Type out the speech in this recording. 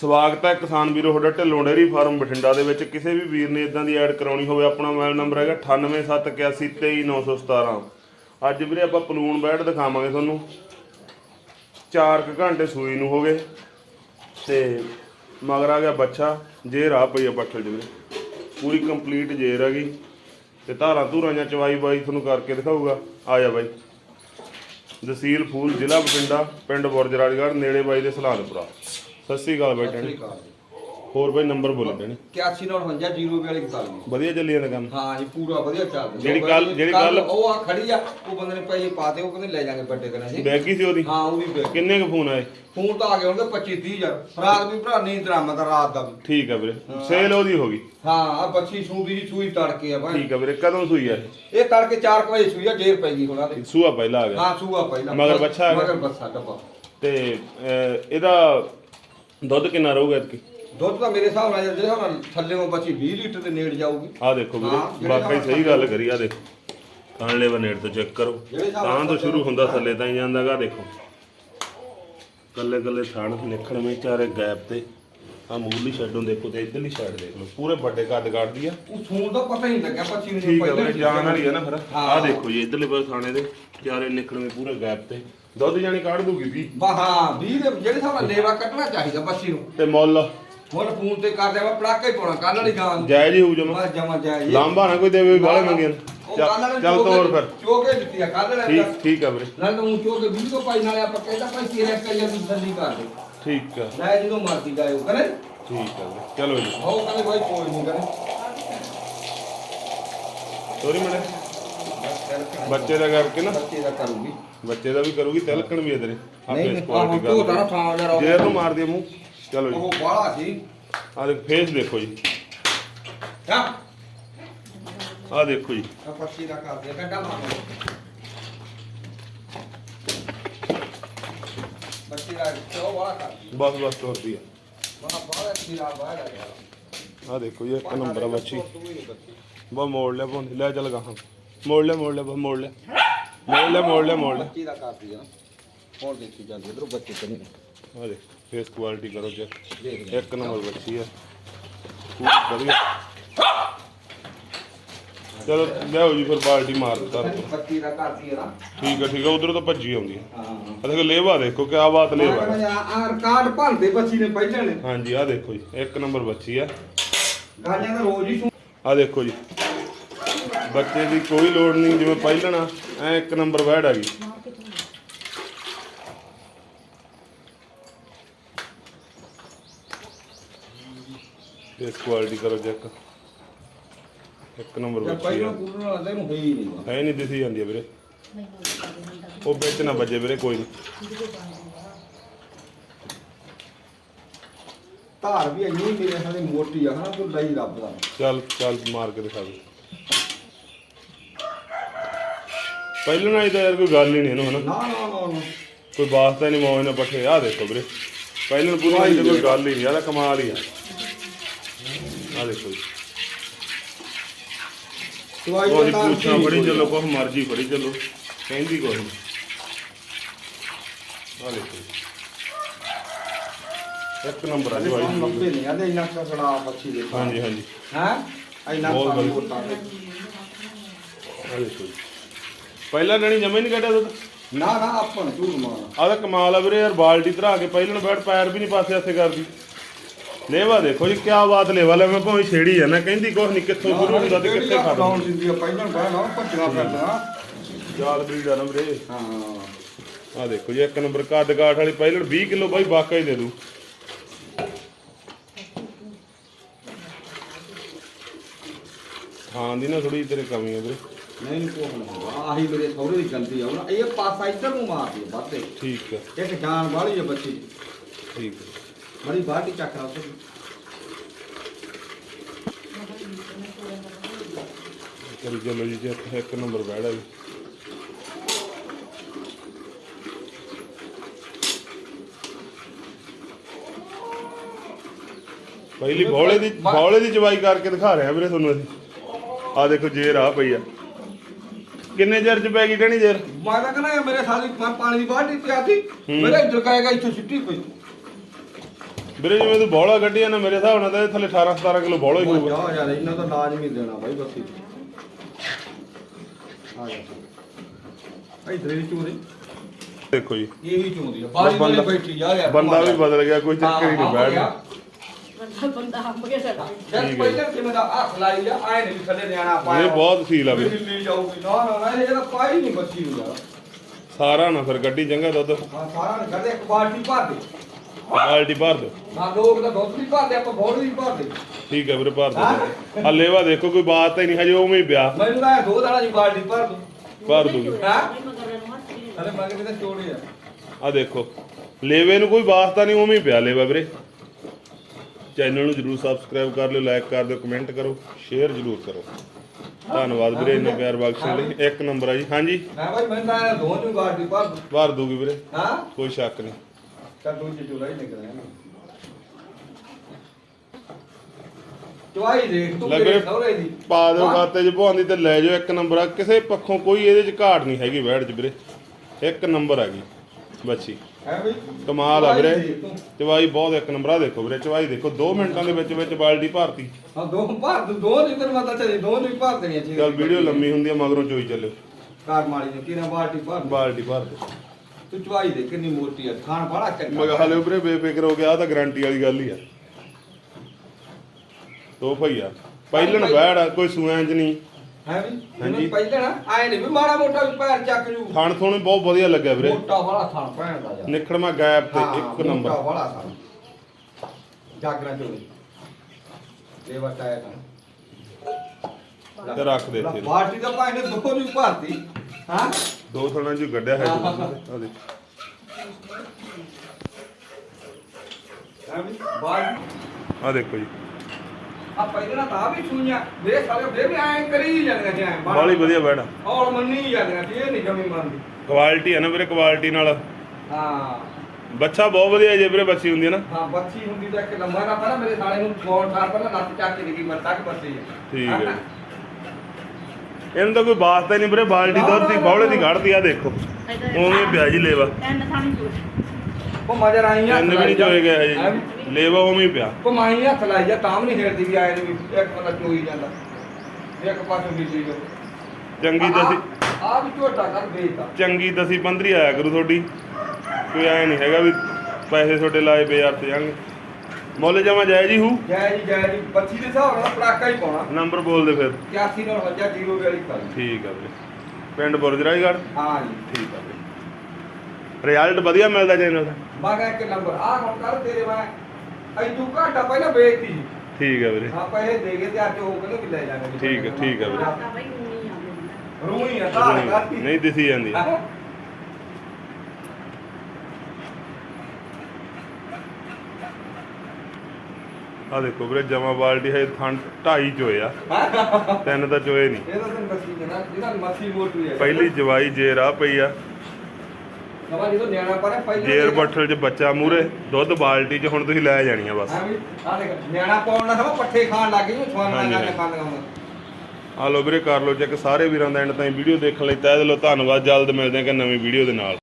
ਸਵਾਗਤ ਹੈ ਕਿਸਾਨ ਵੀਰੋ, ਤੁਹਾਡਾ ਢਿੱਲੋਂ ਡੇਅਰੀ ਫਾਰਮ ਬਠਿੰਡਾ ਦੇ ਵਿੱਚ। ਕਿਸੇ ਵੀ ਵੀਰ ਨੇ ਇਦਾਂ ਦੀ ਐਡ ਕਰਾਉਣੀ ਹੋਵੇ, ਆਪਣਾ ਮੋਬਾਈਲ ਨੰਬਰ ਹੈਗਾ 9871823917 ਅੱਜ ਵੀਰੇ ਆਪਾਂ ਪਲੂਣ ਬੈਡ ਦਿਖਾਵਾਂਗੇ ਤੁਹਾਨੂੰ। 4 ਘੰਟੇ ਸੂਈ ਨੂੰ ਹੋ ਗਏ ਤੇ ਮਗਰ ਆ ਗਿਆ ਬੱਚਾ ਜੇ ਰਾਹ ਪਈ ਆ ਬੱਠਲ ਚ ਵੀਰੇ। ਪੂਰੀ ਕੰਪਲੀਟ ਜੇਰ ਹੈਗੀ। ਤੇ ਧਾਰਾਂ ਧੂਰਾਂ ਜਾਂ ਚਵਾਈ ਬਾਈ ਤੁਹਾਨੂੰ ਕਰਕੇ ਦਿਖਾਊਗਾ। ਆ ਜਾ ਬਾਈ। ਤਹਿਸੀਲ ਫੂਲ ਜ਼ਿਲ੍ਹਾ ਬਠਿੰਡਾ, ਪਿੰਡ ਬੁਰਜ ਰਾਜਗੜ੍ਹ, ਨੇੜੇ ਬਾਈ ਦੇ ਸਲਾਨਪੁਰਾ ਸਤਿ ਸ੍ਰੀ ਅਕਾਲ ਬਾਈ ਟੈਣੀ ਹੋਰ ਬਾਈ ਨੰਬਰ ਬੋਲ ਟੈਣੀ 8149 ਵਧੀਆ ਚੱਲੀ ਜਾਂਦਾ ਕੰਮ? ਹਾਂ ਜੀ ਪੂਰਾ ਵਧੀਆ ਚੱਲਦਾ। ਜਿਹੜੀ ਕੱਲ੍ਹ- ਜਿਹੜੀ ਕੱਲ੍ਹ- ਉਹ ਆ ਖੜੀ ਆ ਉਹ ਬੰਦੇ ਨੇ ਪੈਸੇ ਪਾਤੇ ਉਹ ਕਹਿੰਦੇ ਲੈ ਜਾਾਂਗੇ ਵੱਡੇ ਦਿਨਾਂ ਜੀ ਬੈਗੀ ਸੀ ਉਹਦੀ? ਹਾਂ ਉਹ ਵੀ ਬੈਠ ਕਿੰਨੇ ਕੁ ਫੋਨ ਆਏ? ਫੋਨ ਤਾਂ ਆ ਗਏ ਹੋਣਗੇ 25 30 ਹਜ਼ਾਰ। ਰਾਤ ਵੀ ਭਰਾ ਨੀਂਦ ਰਾਮਾ ਦਾ ਰਾਤ ਦਾ ਵੀ। ਠੀਕ ਆ ਵੀਰੇ। ਸੇਲ ਉਹਦੀ ਹੋ ਗਈ? ਹਾਂ ਆ ਬੱਚੀ ਸੂਦੀ ਦੀ ਸੂਈ ਤੜਕੇ ਆ ਭਾਈ। ਠੀਕ ਆ ਵੀਰੇ ਕਦੋਂ ਸੂਈ ਆ? ਇਹ? ਇਹ ਤੜਕੇ 4 ਵਜੇ ਸੂਈ ਆ ਜੇਰ ਪੈ ਗਈ ਹੁਣ ਆ ਦੇ ਸੂਆ ਪਹਿਲਾਂ ਆ ਗਿਆ। ਹਾਂ ਸੂਆ ਪਹਿਲਾਂ। ਮਗਰ ਬੱਚਾ ਹੈਗਾ? ਮਗਰ ਬੱਚਾ ਡੱਬਾ। ਤੇ ਅਹ, ਇਹਦਾ ਦੁੱਧ ਕਿੰਨਾ ਰਹੂਗਾ ਇਤਕੀ ਦੁੱਧ ਤਾਂ ਮੇਰੇ ਹਿਸਾਬ ਨਾਲ ਜਿਹੜੇ ਹਿਸਾਬ ਨਾਲ ਥੱਲੇੋਂ ਬੱਚੀ 20 ਲੀਟਰ ਦੇ ਨੇੜ ਜਾਊਗੀ। ਆ ਦੇਖੋ ਵੀਰੇ ਜਿਹੜੇ ਵਾਕਈ ਸਹੀ ਗੱਲ ਕਰੀ ਆ ਦੇਖੋ। ਥਣ ਲੈ ਬਨੇੜ ਤੋਂ ਚੈੱਕ ਕਰੋ। ਜਿਹੜੇ ਹਿਸਾਬ ਤਾਂ ਤੋਂ ਸ਼ੁਰੂ ਹੁੰਦਾ ਥੱਲੇ ਤਾਂ ਹੀ ਜਾਂਦਾਗਾ ਦੇਖੋ। ਕੱਲੇ ਕੱਲੇ ਥਣ ਨਿਖਣ ਵਿੱਚ ਚਾਰੇ ਗੈਪ ਤੇ। ਆ ਮੂਰਲੀ ਸ਼ੈਡ ਦੇਖੋ ਤੇ ਇਧਰਲੀ ਸਾਈਡ ਦੇਖ ਲਓ। ਪੂਰੇ ਵੱਡੇ ਕੱਦ ਕੱਢਦੀ ਆ। ਉਹ ਸੂਣ ਦਾ ਪਤਾ ਹੀ ਨਹੀਂ ਲੱਗਿਆ ਬੱਚੀ ਨੂੰ ਠੀਕ ਪਹਿਲਾਂ ਵੀਰੇ ਜਾਨ ਵਾਲੀ ਹੈ ਨਾ ਫਿਰ। ਹਾਂ। ਆ ਦੇਖੋ ਜੀ ਇਧਰਲੇ ਪਾਸੇ ਥਾਣੇ ਦੇ ਚਾਰੇ ਨਿਕਲਵੇਂ ਪੂਰੇ ਗੈਪ ਤੇ। ਦੁੱਧ ਜਾਨੀ ਕੱਢ ਦੂਗੀ ਵੀ ਬਾ ਹਾਂ 20 ਦੇ ਜਿਹੜੇ ਹਿਸਾਬ ਨਾਲ ਲੇਵਾ ਕੱਢਣਾ ਚਾਹੀਦਾ ਬੱਚੀ ਨੂੰ। ਤੇ ਮੁੱਲ? ਹੁਣ ਫੋਨ ਤੇ ਕਰ ਦੇਵਾ ਪੜਾਕਾ ਹੀ ਪਾਉਣਾ ਕੱਲ ਵਾਲੀ ਗਾਂ ਨੂੰ ਜਾਇਜ਼ ਹੀ ਹੋਊ ਜਮਾ। ਬਸ ਜਮਾ ਜਾਏ ਲਾਂਭਾ ਨਾ ਕੋਈ ਦੇਵੇ ਬਾਲੇ ਮੰਗੀਆਂ ਕੱਲ ਵਾਲੇ ਚੱਲ ਤੋਰ ਫਿਰ। ਚੋਕੇ ਦਿੱਤੀ ਆ ਕੱਲ ਵਾਲੇ ਠੀਕ ਠੀਕ ਆ ਵੀਰੇ। ਨਾਲ ਤਾਂ ਉਹ ਚੋਕੇ ਵੀਡੀਓ ਪਾਈ ਨਾਲੇ ਆਪਾਂ ਕਹਿੰਦਾ ਭਾਈ ਤੇਰੇ ਕਰੀਆ ਦੀ ਦੰਦੀ ਕਰ ਦੇ। ਠੀਕ ਆ। ਲੈ ਜਦੋਂ ਮਰਦੀ ਉਹ ਕਰੇ ਠੀਕ ਆ ਵੀਰੇ ਚਲੋ ਜੀ। ਹੋ ਕਹਿੰਦੇ ਭਾਈ ਕੋਈ ਨਹੀਂ ਕਰੇ ਸੋਰੀ ਮੜੇ ਬੱਚੇ ਦਾ ਕਰਕੇ ਨਾ? ਬੱਚੇ ਦਾ ਕਰੂਗੀ। ਬੱਚੇ ਦਾ ਵੀ ਕਰੂਗੀ ਤਿਲਕਣ ਵੀ ਇਧਰੇ ਨਹੀਂ ਆਹ ਤੂੰ ਤਾਂ ਥਾਂ ਲੈ ਜੇ ਤੂੰ ਮਾਰ ਦੇ ਮੂੰਹ ਚਲੋ ਜੀ ਉਹ ਬਾਲਾ ਸੀ। ਆ ਦੇਖ ਫੇਸ ਦੇਖੋ ਜੀ। ਹਾਂ ਆ ਦੇਖੋ ਜੀ। ਆ ਪੱਛੀ ਦਾ ਕਰ ਦੇ ਕੱਢਾ ਮਾਰ ਬੱਚੀ ਦਾ ਚੋ ਬਾਲਾ ਕਰ ਬਸ ਬਸ ਤੋਰਦੀ ਆ। ਮਨਾ ਬਾਲਾ ਬਾਹਰ ਆ ਗਿਆ। ਆ ਦੇਖੋ ਜੀ ਇੱਕ ਨੰਬਰ ਬੱਚੀ। ਬਾ ਮੋੜ ਲੈ ਬੋਂ ਲੈ ਚੱਲ ਗਾ ਮੋੜ ਲੈ ਮੋੜ ਲੈ ਬਸ ਮੋੜ ਲੈ। ਮੋੜ ਲੈ ਮੋੜ ਲੈ ਮੋੜ ਲੈ। ਬੱਚੀ ਦਾ ਕਰਦੀ ਆ ਹੁਣ ਦੇਖੀ ਜਾਂਦੀ ਇਧਰੋਂ ਬੱਚੇ ਤੇ ਨਹੀਂ ਆ ਦੇਖ ਫੇਸ ਕੁਆਲਿਟੀ ਕਰੋ ਚੈੱਕ ਇੱਕ ਨੰਬਰ ਬੱਚੀ ਆ। ਪੂਰੀ ਵਧੀਆ। ਚਲੋ ਲਿਆਓ ਜੀ ਫਿਰ ਬਾਲਟੀ ਮਾਰ ਦਿੱਤਾ। ਬੱਚੀ ਦਾ ਕਰਦੀ ਆ ਨਾ। ਠੀਕ ਆ ਠੀਕ ਆ ਉਧਰੋਂ ਤਾਂ ਭੱਜੀ ਆਉਂਦੀ ਆ। ਹਾਂ ਆ ਦੇਖੋ ਲੇਵਾ ਦੇਖੋ ਕਿਆ ਬਾਤ ਲੇਵਾ ਹੈ। ਆ ਰਿਕਾਰਡ ਭੰਦੇ ਬੱਚੀ ਨੇ ਪਹਿਲਾਂ ਨੇ। ਹਾਂਜੀ ਆ ਦੇਖੋ ਜੀ ਇੱਕ ਨੰਬਰ ਬੱਚੀ ਆ। ਗਾਜਿਆਂ ਦਾ ਰੋਜ਼ ਹੀ ਆ ਦੇਖੋ ਜੀ। ਬੱਚੇ ਦੀ ਕੋਈ ਲੋੜ ਨਹੀਂ ਜਿਵੇਂ ਪਹਿਲਣਾ ਐ ਇੱਕ ਨੰਬਰ ਬੈਡ ਆ ਗਈ। ਇਸ ਕੁਆਲਿਟੀ ਕਰੋ ਚੈੱਕ ਇੱਕ ਨੰਬਰ ਬੱਚੀ ਪਹਿਲਾਂ ਆ। ਨਹੀਂ ਹੈ ਨਹੀਂ ਦਿਸੀ ਜਾਂਦੀ ਆ ਵੀਰੇ। ਉਹ ਵਿੱਚ ਨਾ ਵੱਜੇ ਵੀਰੇ ਕੋਈ ਨਹੀਂ। ਧਾਰ ਵੀ ਇੰਨੀ ਮੇਰੇ ਸਾਲੇ ਮੋਟੀ ਆ ਹਨਾ ਤੂੰ ਲਈ ਰੱਬ ਦਾ। ਚੱਲ ਚੱਲ ਮਾਰ ਕੇ ਦਿਖਾ ਦੇ। ਪਹਿਲਾਂ ਹੀ ਤਾਂ ਯਾਰ ਕੋਈ ਗੱਲ ਹੀ ਨਹੀਂ ਇਹਨੂੰ ਹਨਾ? ਨਾ ਨਾ ਨਾ ਨਾ। ਕੋਈ ਵਾਸਤਾ ਨਹੀਂ ਮੌਜ ਨਾਲ ਪੱਠੇ ਆ ਦੇਖੋ ਵੀਰੇ। ਪਹਿਲਾਂ ਨੂੰ ਪੂਰੀ ਨਹੀਂ ਕੋਈ ਗੱਲ ਹੀ ਨਹੀਂ ਯਾਰ ਕਮਾਲ ਹੀ ਆ। ਆ ਦੇਖੋ ਜੀ। ਦਵਾਈ ਉਹਦੀ ਦਾ ਨਾਮ ਪੁੱਛਾਂ? ਫੜੀ ਚੱਲੋ ਕੁਛ ਮਰਜ਼ੀ ਫੜੀ ਚੱਲੋ ਕਹਿੰਦੀ ਕੁਛ ਨਹੀਂ। ਆ ਦੇਖੋ ਜੀ। ਇੱਕ ਨੰਬਰ ਆ ਜੀ ਭਾਈ ਲੱਭੇ ਨਹੀਂ ਆਂਦੇ ਇੰਨਾ ਕਸੜਾ ਬੱਚੀ ਦੇ ਹਾਂਜੀ ਹਾਂਜੀ। ਹੈ? ਇੰਨਾ ਬਹੁਤ ਸਾਨੂੰ ਵਧੀਆ। ਮੋਟਾ ਆ ਦੇਖੋ ਜੀ। ਪਹਿਲਾਂ ਨਣੀ ਜਮੇ ਨਹੀਂ ਕੱਢਿਆ ਦੁੱਧ? ਨਾ ਨਾ ਆਪਾਂ ਨੂੰ ਝੂਠ ਮਾਰਨਾ। ਤਾਂ ਕਮਾਲ ਆ ਵੀਰੇ ਯਾਰ ਬਾਲਟੀ ਧਰਾ ਕੇ ਪਹਿਲਾਂ ਨੂੰ ਬੈਠ ਪੈਰ ਵੀ ਨਹੀਂ ਪਾਸੇ ਆਸੇ ਕਰਦੀ। ਲੇਵਾ ਦੇਖੋ ਜੀ ਕਿਆ ਬਾਤ ਲੇਵਾ ਲੈ ਮੈਂ ਭਾਵੇਂ ਛੇੜੀ ਆ ਨਾ ਕਹਿੰਦੀ ਕੁਛ ਨਹੀਂ ਕਿੱਥੋਂ ਸ਼ੁਰੂ ਹੁੰਦਾ ਤੇ ਕਿੱਥੇ ਖਤਮ ਲਾਉਣ ਦਿੰਦੀ ਆ ਪਹਿਲਾਂ ਬਹਿ ਨਾ ਭੱਜਣਾ ਫਿਰਦਾ ਯਾਦ ਬਰੀਡ ਆ ਨਾ ਵੀਰੇ। ਹਾਂ। ਆ ਦੇਖੋ ਜੀ ਇੱਕ ਨੰਬਰ ਕੱਦ ਕਾਠ ਵਾਲੀ ਪਹਿਲਾਂ 20 ਕਿਲੋ ਬਾਈ ਵਾਕਈ ਦੇ ਦੂ ਹਾਂ ਦੀ ਨਾ ਥੋੜੀ ਤੇਰੇ ਕਮੀ ਆ ਵੀਰੇ। ਨਹੀਂ ਨਹੀਂ ਕੋਹ ਨਾ ਆਹੀ ਮੇਰੇ ਸਹੁਰੇ ਦੀ ਗਲਤੀ ਆ ਉਹਨਾਂ ਇਹ ਪਾਸਾ ਇੱਧਰ ਨੂੰ ਮਾਰਦੀ ਆ ਵੱਧੇ ਠੀਕ ਹੈ। ਇੱਕ ਜਾਨ ਵਾਲੀ ਆ ਬੱਚੀ। ਠੀਕ ਹੈ। ਬੜੀ ਬਾਹਰ ਚੱਕ ਰਾ ਉੱਥੇ। ਚਲੋ ਚਲੋ ਜੀ ਜੀ ਇੱਕ- ਇੱਕ ਨੰਬਰ ਬੈੜਾ ਜੀ। ਪਹਿਲੀ ਬੌਲੇ ਦੀ ਬੌਲੇ ਦੀ ਚਵਾਈ ਕਰਕੇ ਦਿਖਾ ਰਿਹਾ ਵੀਰੇ ਤੁਹਾਨੂੰ ਅਸੀਂ। ਆ ਦੇਖੋ ਜੇਰ ਆ ਪਈ ਆ। ਕਿੰਨੇ ਚਿਰ ਚ ਪੈ ਗਈ ਟਣੀ ਜੇਰ ਮੈਂ ਤਾਂ ਕਹਿੰਦਾ ਮੇਰੇ ਸਾਲੀ ਮੈਂ ਪਾਣੀ ਦੀ ਬਾਲਟੀ ਪਿਆਤੀ ਮੇਰੇ ਇੱਧਰ ਕਾਏਗਾ ਇੱਥੇ ਸਿੱਟੀ ਪਈ। ਵੀਰੇ ਜਿਵੇਂ ਤੂੰ ਬੋਲਾ ਗੱਡੀ ਆ ਨਾ ਮੇਰੇ ਹਿਸਾਬ ਨਾਲ ਤਾਂ ਇਹ ਥੱਲੇ 18 17 ਕਿਲੋ ਬੋਲਾ ਹੀ ਹੋਊਗਾ। ਜਾ ਯਾਰ ਇਹਨਾਂ ਤਾਂ ਲਾਜ਼ਮੀ ਦੇਣਾ ਬਾਈ ਬੱਤੀ। ਆ ਜਾ। ਇਧਰ ਹੀ ਚੋਰੀ ਦੇਖੋ ਜੀ। ਇਹ ਹੀ ਚੋਂਦੀ ਆ ਬਾਰੀ ਵਾਲੇ ਬੈਠੀ ਯਾਰ ਯਾਰ ਬੰਦਾ ਵੀ ਬਦਲ ਗਿਆ ਕੋਈ ਚੱਕਰ ਹੀ ਨਹੀਂ ਬੈਠ ਬੰਦਾ ਬੰਦਾ ਹੰਬ ਗਿਆ ਸਾਡਾ ਜਦ ਠੀਕ ਹੈ। ਪਹਿਲੇ ਕਿਵੇਂ ਦਾ ਹੱਥ ਲਾਈ ਜਾ ਆਏ ਨੇ ਵੀ ਥੱਲੇ ਨਿਆਣਾ ਪਾਇਆ। ਇਹ ਬਹੁਤ ਸੀਲ ਆ ਵੀ। ਵੀਰੇ ਹਿੱਲੀ ਜਾਊਗੀ। ਨਾ ਨਾ ਨਾ ਇਹ ਜਿਹੜਾ ਪਾਈ ਨਹੀਂ ਬੱਚੀ ਨੂੰ ਯਾਰ। ਸਾਰਾ ਨਾ ਫਿਰ ਗੱਡੀ ਚੰਗਾ ਦੁੱਧ। ਹਾਂ ਸਾਰਾ ਨੇ ਕਰਦੇ ਇੱਕ ਬਾਲਟੀ ਭਰ ਦੇ। ਬਾਲਟੀ ਭਰ ਦਿਓ ਨਾ ਲੋਕ ਤਾਂ ਦੁੱਧ ਵੀ ਭਰਦੇ ਆਪਾਂ ਬੋੜ ਵੀ ਭਰਦੇ। ਠੀਕ ਹੈ ਵੀਰੇ ਭਰ ਦਿਓ ਆ ਲੇਵਾ ਦੇਖੋ ਕੋਈ ਬਾਤ ਤਾਂ ਹੀ ਨਹੀਂ ਹਜੇ ਉਵੇਂ ਹੀ ਪਿਆ। ਮੈਨੂੰ ਤਾਂ ਇਹ ਦੋ ਦਾਣਾ ਦੀ ਬਾਲਟੀ ਭਰ ਦੂੰ। ਭਰ ਦੂਗੀ ਹਾਂ? ਨਹੀਂ ਮਗਰ ਨੂੰ ਹੱਥ ਨਹੀਂ। ਅਰੇ ਮਗਰ ਤਾਂ ਚੋੜੇ ਆ। ਆ ਦੇਖੋ ਲੇਵੇ ਨੂੰ ਕੋਈ ਵਾਸਤਾ ਨਹੀਂ ਉਵੇਂ ਹੀ ਪਿਆ ਲੇਵਾ ਵੀਰੇ। ਚੈਨਲ ਨੂੰ ਜਰੂਰ ਸਬਸਕ੍ਰਾਈਬ ਕਰ ਲਿਓ ਲਾਈਕ ਕਰ ਦਿਓ ਕਮੈਂਟ ਕਰੋ ਸ਼ੇਅਰ ਜਰੂਰ ਕਰੋ। ਧੰਨਵਾਦ ਵੀਰੇ ਇੰਨੇ ਪਿਆਰ ਬਖਸ਼ਣ ਲਈ। ਇੱਕ ਨੰਬਰ ਆ ਜੀ। ਹਾਂਜੀ? ਮੈਂ ਭਾਈ ਮੈਂ ਤਾਂ ਇਹ ਦੋ ਨੂੰ ਬਾਲਟੀ ਭਰ ਦੂੰ ਭਰ ਦੂਗੀ ਵੀਰੇ। ਹਾਂ? ਕੋਈ ਸ਼ੱਕ ਨਹੀਂ। ਦੂਜੀ ਨਿਕਲਿਆ ਚਵਾਈ ਦੇਖ ਤੂੰ ਮੇਰੇ ਸਹੁਰੇ ਦੀ। ਪਾ ਦਿਓ। ਖਾਤੇ 'ਚ ਭਵਾਂਦੀ ਤੇ ਲੈ ਜਾਓ ਇੱਕ ਨੰਬਰ ਆ। ਕਿਸੇ ਪੱਖੋਂ ਕੋਈ ਇਹਦੇ 'ਚ ਘਾਟ ਨਹੀਂ ਹੈਗੀ ਵੈੜ 'ਚ ਵੀਰੇ। ਇੱਕ ਨੰਬਰ ਹੈਗੀ ਬੱਚੀ। ਹੈ ਬਈ? ਕਮਾਲ ਆ ਵੀਰੇ। ਚਵਾਈ ਬਹੁਤ ਇੱਕ ਨੰਬਰ ਆ ਦੇਖੋ ਵੀਰੇ ਚਵਾਈ ਦੇਖੋ। 2 ਮਿੰਟਾਂ ਦੇ ਵਿੱਚ ਵਿੱਚ ਬਾਲਟੀ ਭਰਤੀ। ਹਾਂ ਦੋ ਭਰ ਦੂੰ ਦੋ ਨਹੀਂ ਤੈਨੂੰ ਪਤਾ ਚੱਲੇ ਦੋ ਨਹੀਂ ਭਰ ਦੇਣੀਆਂ ਚਾਹੀਦੀਆਂ ਚੱਲ ਵੀਡੀਓ ਲੰਮੀ ਹੁੰਦੀ ਆ ਮਗਰੋਂ ਚੋਈ ਚੱਲਿਓ। ਕਾਰ ਮਾਰੀ ਨੇ ਕਿਹਨਾਂ ਬਾਲਟੀ ਭਰ ਦੂੰ। ਬਾਲਟੀ ਭਰ ਦਿਓ ਤੂੰ ਚਵਾਈ ਦੇ ਕਿੰਨੀ ਮੋਟੀ ਆ ਖਾਣ ਬੜਾ ਚੰਗਾ। ਮਗਾ ਹਲੇ ਵੀਰੇ ਬੇਫਿਕਰ ਹੋ ਗਿਆ ਆ ਤਾਂ ਗਾਰੰਟੀ ਵਾਲੀ ਗੱਲ ਹੀ ਆ। ਤੋਹਫਾ ਹੀ ਆ। ਪਹਿਲਣ ਬੈੜ ਆ ਕੋਈ ਸੂਆਂ 'ਚ ਨਹੀਂ। ਹੈ ਵੀ? ਹਾਂਜੀ। ਪਹਿਲੇ ਨਾ ਆਏ ਨਹੀਂ ਵੀ ਮਾੜਾ ਮੋਟਾ ਵੀ ਪੈਰ ਚੱਕ ਜੂ। ਥਣ ਥੋਣ ਵੀ ਬਹੁਤ ਵਧੀਆ ਲੱਗਿਆ ਵੀਰੇ। ਮੋਟਾ ਵਾਲਾ ਥਣ ਪੈਣ ਦਾ ਯਾਰ। ਨਿਖੜਮਾ ਗੈਪ ਤੇ ਹਾਂ, ਇੱਕ ਮੋਟਾ ਨੰਬਰ ਵਾਲਾ ਥਣ। ਜਾਗਰਾ ਚੋਲੀ ਇਹ ਵਟਾਇਆ ਤਾਂ ਤੇ ਰੱਖ ਦੇ ਇੱਥੇ। ਬਾਲਟੀ ਦਾ ਭਾਈ ਨੇ ਦੋ ਨਹੀਂ ਭਰਤੀ। ਹਾਂ? ਦੋ ਥਣਾਂ 'ਚ ਗੱਡਿਆ ਹੈ ਹਾਂ। ਆ ਦੇ ਹੈ ਵੀ? ਬਾਲਟੀ। ਆ ਦੇਖੋ ਜੀ। ਆ ਪਹਿਲਾਂ ਤਾਂ ਆ ਵੀ ਸੁਣਿਆ ਮੇਰੇ ਸਾਰੇ ਫੇਰ ਵੀ ਐਂ ਕਰੀ ਹੀ ਜਾਂਦੇ ਨੇ ਐਂ ਬਾਲੀ ਵਧੀਆ ਆ ਔਰ ਮੰਨੀ ਹੀ ਜਾਂਦੇ ਨੇ ਵੀ ਇਹ ਨਹੀਂ ਜਮੀ ਮੰਨਦੀ। ਕੁਆਲਿਟੀ ਆ ਨਾ ਵੀਰੇ ਕੁਆਲਿਟੀ ਨਾਲ। ਹਾਂ। ਬੱਚਾ ਬਹੁਤ ਵਧੀਆ ਜੇ ਵੀਰੇ ਬੱਚੀ ਹੁੰਦੀ ਹੈ ਨਾ। ਹਾਂ ਬੱਚੀ ਹੁੰਦੀ ਤਾਂ ਇੱਕ ਲੰਮਾ ਨਾ ਪਹਿਲਾਂ ਮੇਰੇ ਸਾਲੇ ਨੂੰ ਫੋਨ ਸਾਲ ਪਹਿਲਾਂ ਲੱਤ ਚੱਕ ਕੇ ਦੇਖੀ ਮਰ ਤੱਕ ਬੱਚੀ ਹੈ ਠੀਕ ਹੈ ਇਹਨੂੰ ਤਾਂ ਕੋਈ ਵਾਸਤਾ ਹੀ ਨਹੀਂ ਵੀਰੇ ਬਾਲਟੀ ਦੁੱਧ ਦੀ ਬੌਲੇ ਦੀ ਘੜਦੀ ਆ ਦੇਖੋ। ਉਵੇਂ ਹੀ ਪਿਆ ਜੀ ਲੇਵਾ। ਤਿੰਨ ਥਾਣੀ ਉਹ ਮਜ਼ਰ ਆਈ ਆ ਤਿੰਨ ਵੀ ਨਹੀਂ ਚੋਏ ਗਿਆ ਜੀ। ਲੇਵਾ ਉਵੇਂ ਹੀ ਪਿਆ। ਉਹ ਮਾਈ ਹੱਥ ਲਾਈ ਜਾ ਤਾਂ ਵੀ ਨਹੀਂ ਹੇੜਦੀ ਵੀ ਆਏ ਨੇ ਵੀ ਇੱਕ ਪਤਾ ਚੋਈ ਜਾਂਦਾ। ਇੱਕ ਪਾਸੇ ਬੀਜੀ ਜੋ। ਚੰਗੀ ਦਸੀ ਆ ਵੀ ਝੋਟਾ ਕਰ ਵੇਚਦਾ ਚੰਗੀ ਦਸੀ ਪੰਦਰੀ ਆਇਆ ਕਰੂ ਤੁਹਾਡੀ। ਕੋਈ ਐ ਨਹੀਂ ਹੈਗਾ ਵੀ ਪੈਸੇ ਤੁਹਾਡੇ ਲਾਏ ਬੇਅਰਥ ਜਾਣਗੇ ਮੁੱਲ ਜਮਾ ਜਾਇਜ਼ ਹੀ ਹੂ ਜੈ ਜੀ ਜੈ ਜੀ ਬੱਚੀ ਦੇ ਹਿਸਾਬ ਨਾਲ ਪੜਾਕਾ ਹੀ ਪਾਉਣਾ। ਨੰਬਰ ਬੋਲ ਦੇ ਫਿਰ। 81 ਨਾਲ ਹੱਜਾ 0 ਵਾਲੀ ਕਰ ਠੀਕ ਆ ਵੀਰੇ। ਪਿੰਡ ਬੁਰਜਰਾਈਗੜ੍ਹ ਹਾਂ ਜੀ। ਠੀਕ ਆ ਵੀਰੇ। ਰਿਜ਼ਲਟ ਵਧੀਆ ਮਿਲਦਾ ਚੈਨਲ ਦਾ। ਬਾਗਾ ਇੱਕ ਨੰਬਰ ਆ ਹੁਣ ਕਰ ਤੇਰੇ ਮੈਂ ਤੂੰ ਘਾਟਾ ਪਹਿਲਾਂ ਵੇਚਦੀ ਸੀ। ਠੀਕ ਆ ਵੀਰੇ। ਹਾਂ ਪੈਸੇ ਦੇ ਕੇ ਤੇ ਅੱਜ ਉਹ ਕਹਿੰਦੇ ਵੀ ਲੈ ਜਾਣਾ ਠੀਕ ਹੈ, ਠੀਕ ਹੈ ਵੀਰੇ। ਰੂਹੀ ਆ ਧਾਰ ਕਰਤੀ ਨਹੀਂ ਦਿਸੀ ਜਾਂਦੀ ਆ। ਦੇਖੋ ਵੀਰੇ ਜਮਾ ਬਾਲਟੀ ਹੈ ਥਣ ਢਾਈ ਚੋਏ ਆ। ਤਿੰਨ ਤਾਂ ਚੋਏ ਨਹੀਂ। ਇਹ ਤਾਂ ਤੈਨੂੰ ਦੱਸੀ ਜਨਾ ਜਿਹਦਾ ਮੱਛੀ ਮੋਟੀ ਹੈ ਪਹਿਲੀ ਜਵਾਈ ਜੇਰ ਆ ਪਈ ਆ। ਨਵਾਂ ਜਦੋਂ ਨਿਆਣਾ ਪਾਰੇ ਪਹਿਲਾਂ ਜੇਰ ਬੱਠਲ 'ਚ ਬੱਚਾ ਮੂਰੇ ਦੁੱਧ ਬਾਲਟੀ 'ਚ ਹੁਣ ਤੁਸੀਂ ਲੈ ਜਾਣੀ ਆ ਬਸ। ਹਾਂ ਵੀ ਆ ਦੇਖ ਨਿਆਣਾ ਪਾਉਣ ਨਾਲ ਸਭ ਪੱਠੇ ਖਾਣ ਲੱਗ ਗਈ ਉਹ ਸਵਾਨਾ ਹਾਂਜੀ, ਜਾਂਦੇ ਹਾਂਜੀ। ਖਾਂਦੇ ਹੁੰਦਾ ਆ ਲੋ ਵੀਰੇ ਕਰ ਲੋ ਚੈੱਕ ਸਾਰੇ ਵੀਰਾਂ ਦਾ ਐਂਡ ਤਾਈਂ ਵੀਡੀਓ ਦੇਖਣ ਲਈ ਤਹਿ ਦਿਲੋਂ ਧੰਨਵਾਦ ਜਲਦ ਮਿਲਦੇ ਹਾਂ ਕਿ ਨਵੀਂ ਵੀਡੀਓ ਦੇ ਨਾਲ।